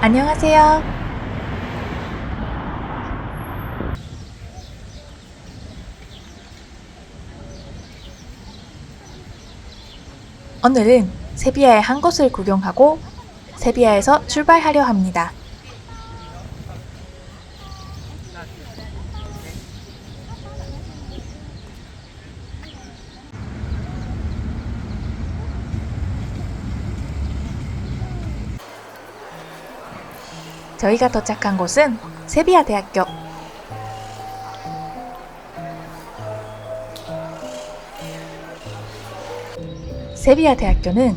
안녕하세요. 오늘은 세비야의 한 곳을 구경하고 세비야에서 출발하려 합니다. 저희가 도착한 곳은 세비야 대학교. 세비야 대학교는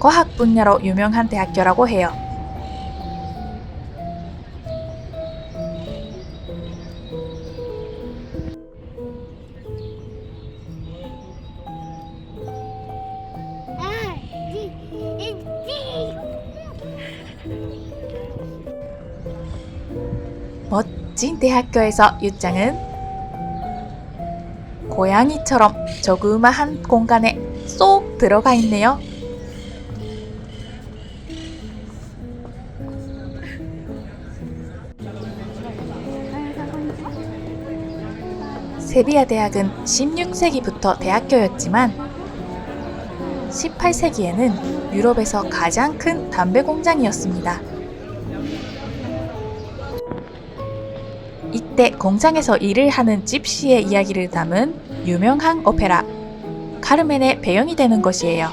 과학 분야로 유명한 대학교라고 해요. 멋진 대학교에서 유짱은 고양이처럼 조그마한 공간에 쏙 들어가 있네요. 세비야 대학은 16세기부터 대학교였지만 18세기에는 유럽에서 가장 큰 담배 공장이었습니다. 이때 공장에서 일을 하는 집시의 이야기를 담은 유명한 오페라 카르멘의 배경이 되는 것이에요.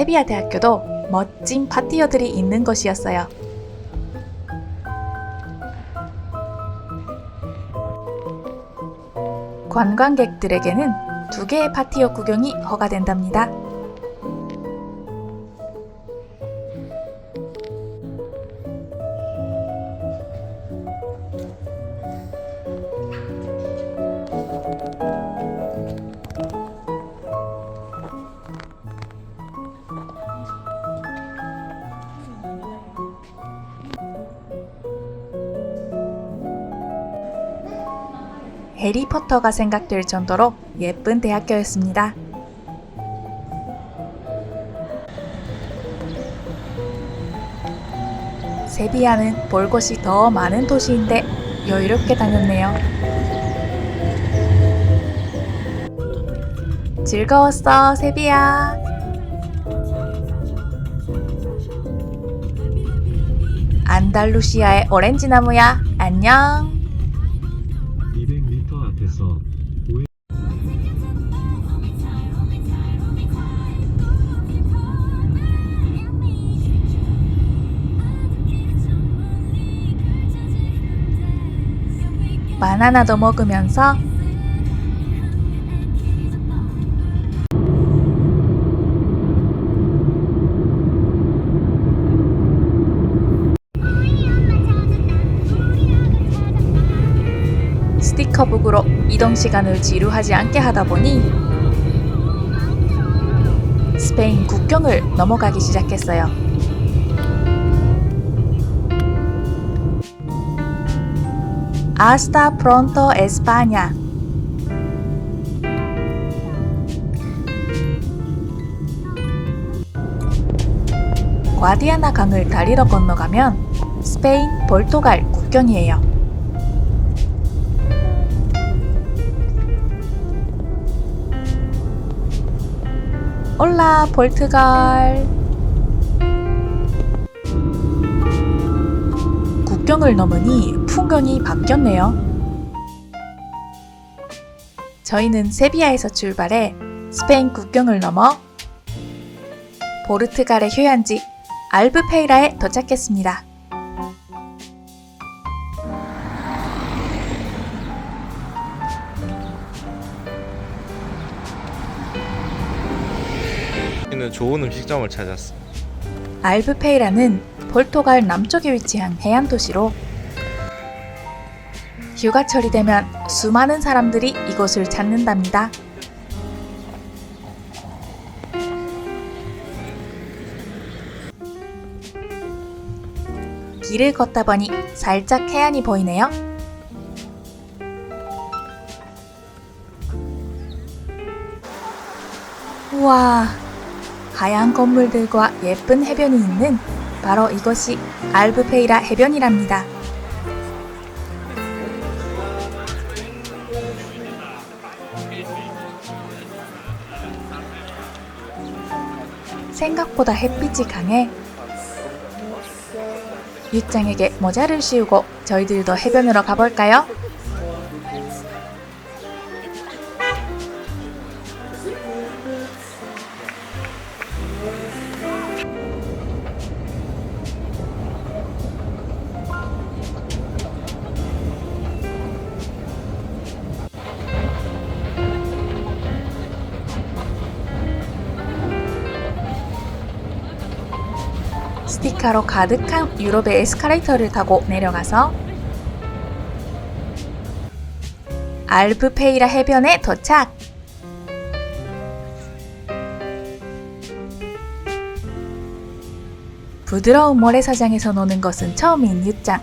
세비야 대학교도 멋진 파티어들이 있는 곳이었어요. 관광객들에게는 두 개의 파티어 구경이 허가된답니다. 해리포터가 생각될 정도로 예쁜 대학교였습니다. 세비야는 볼 곳이 더 많은 도시인데 여유롭게 다녔네요. 즐거웠어, 세비야. 안달루시아의 오렌지 나무야. 안녕. 바나나도 먹으면서 스티커북으로 이동 시간을 지루하지 않게 하다 보니 스페인 국경을 넘어가기 시작했어요. Hasta pronto, España. 과디아나 강을 다리로 건너가면 스페인, 포르투갈 국경이에요. 올라, 포르투갈. 국경을 넘으니 풍경이 바뀌었네요. 저희는 세비야에서 출발해 스페인 국경을 넘어 포르투갈의 휴양지 알브페이라에 도착했습니다. 우리는 좋은 음식점을 찾았어. 알브페이라는 포르투갈 남쪽에 위치한 해안 도시로 휴가철이 되면 수많은 사람들이 이곳을 찾는답니다. 길을 걷다 보니 살짝 해안이 보이네요. 우와, 하얀 건물들과 예쁜 해변이 있는 바로 이것이 알브페이라 해변이랍니다. 생각보다 햇빛이 강해 육장에게 모자를 씌우고 저희들도 해변으로 가볼까요? 스티커로 가득한 유럽의 에스컬레이터를 타고 내려가서 알프페이라 해변에 도착! 부드러운 모래사장에서 노는 것은 처음인 유짱.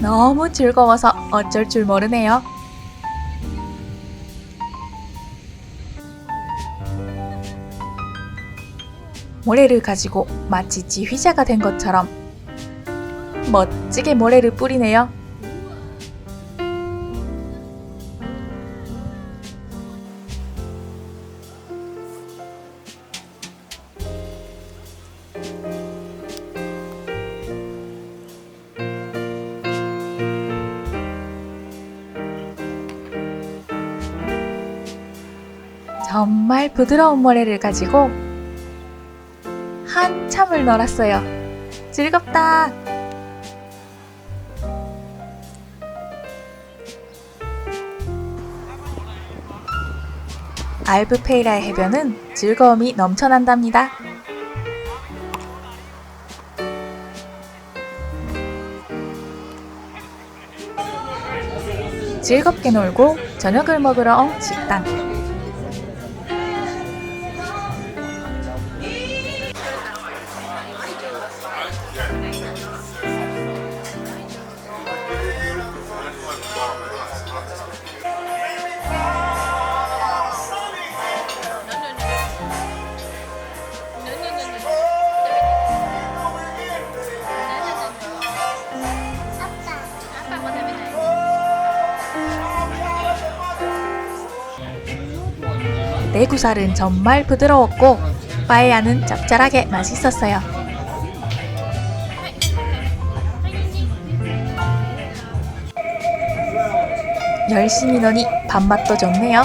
너무 즐거워서 어쩔 줄 모르네요. 모래를 가지고 마치 지휘자가 된 것처럼 멋지게 모래를 뿌리네요. 정말 부드러운 모래를 가지고 한참을 놀았어요. 즐겁다. 알브페이라의 해변은 즐거움이 넘쳐난답니다. 즐겁게 놀고 저녁을 먹으러 온 식당. 내구살은 정말 부드러웠고 빠에야는 짭짤하게 맛있었어요. 열심히 노니 밥맛도 좋네요.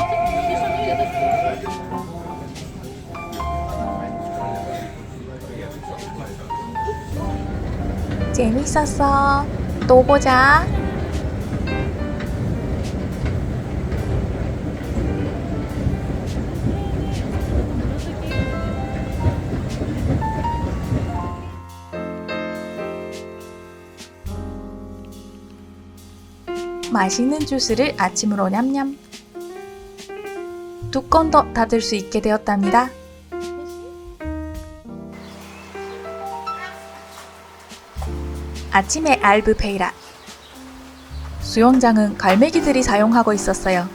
재밌었어. 또 보자. 맛있는 주스를 아침으로 냠냠. 뚜껑도 닫을 수 있게 되었답니다. 아침에 알브페이라. 수영장은 갈매기들이 사용하고 있었어요.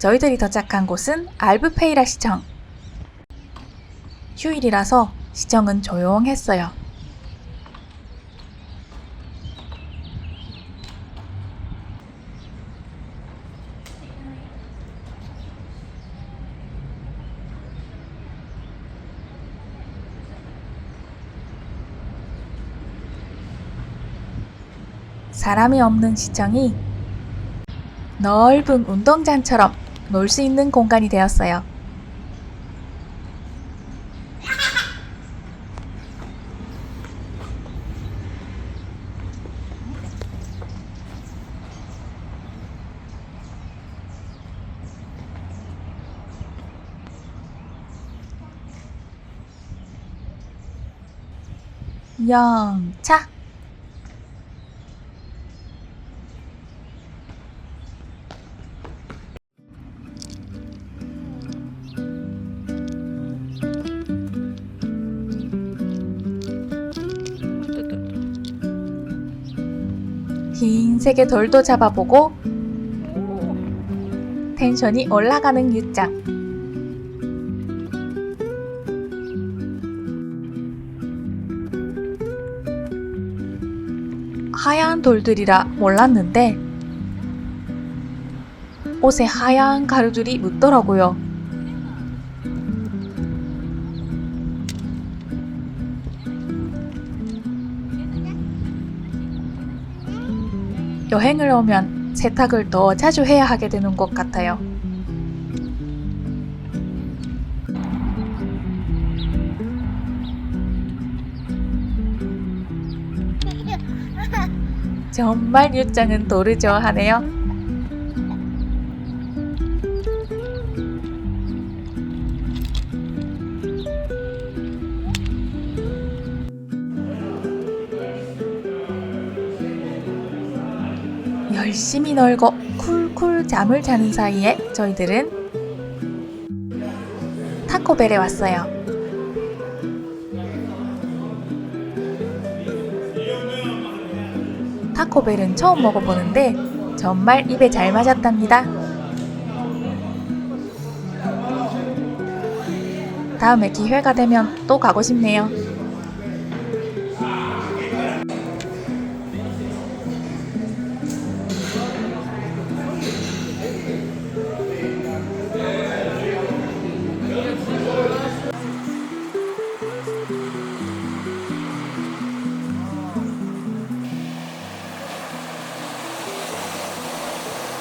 저희들이 도착한 곳은 알브페이라 시청. 휴일이라서 시청은 조용했어요. 사람이 없는 시청이 넓은 운동장처럼 놀 수 있는 공간이 되었어요. 영차 색의 돌도 잡아보고 텐션이 올라가는 유짱. 하얀 돌들이라 몰랐는데 옷에 하얀 가루들이 묻더라고요. 여행을 오면 세탁을 더 자주 해야 하게 되는 것 같아요. 정말 유짱은 돌을 좋아하네요. 놀고 쿨쿨 잠을 자는 사이에 저희들은 타코벨에 왔어요. 타코벨은 처음 먹어보는데 정말 입에 잘 맞았답니다. 다음에 기회가 되면 또 가고 싶네요.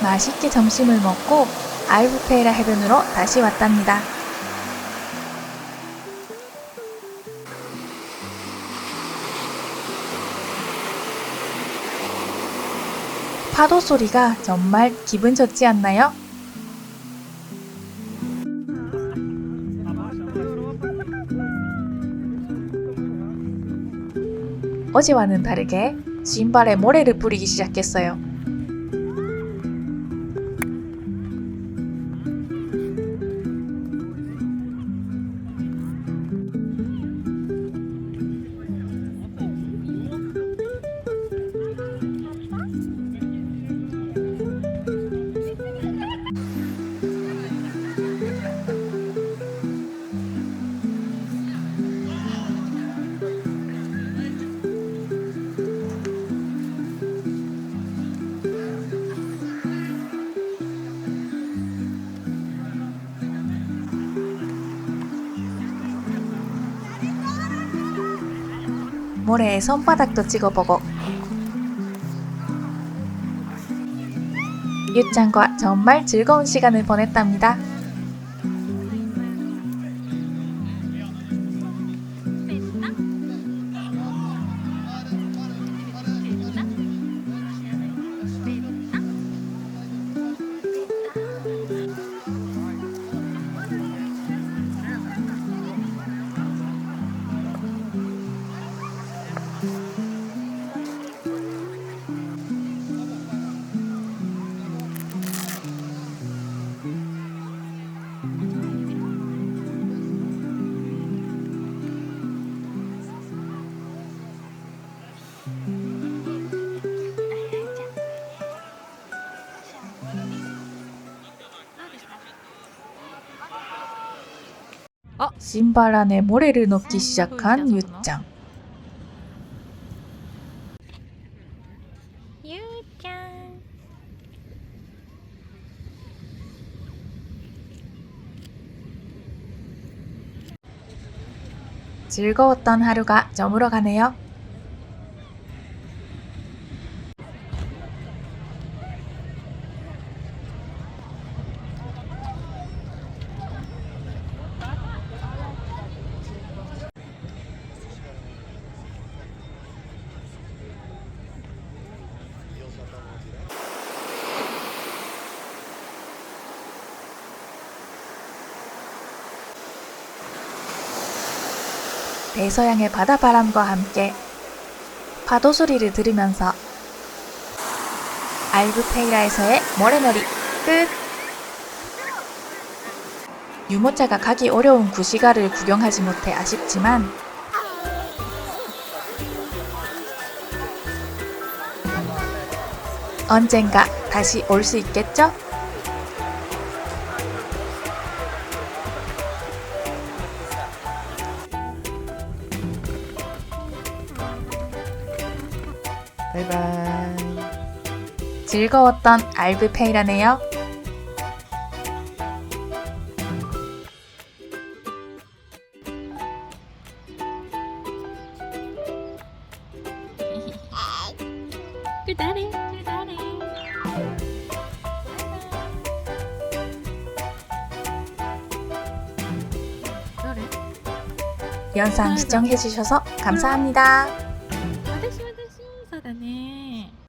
맛있게 점심을 먹고 알부페라 해변으로 다시 왔답니다. 파도 소리가 정말 기분 좋지 않나요? 어제와는 다르게 신발에 모래를 뿌리기 시작했어요. 모래에 손바닥도 찍어보고 유짱과 정말 즐거운 시간을 보냈답니다. 신발 안에 모래를 넣기 시작한 유짱. 유짱 즐거웠던 하루가 저물어 가네요. 대서양의 바다바람과 함께 파도 소리를 들으면서 알브페이라에서의 모래놀이 끝! 유모차가 가기 어려운 구시가를 구경하지 못해 아쉽지만 언젠가 다시 올 수 있겠죠? 즐거웠던 알브페이라네요. 그다래 그다래 영상 시청해주셔서 감사합니다.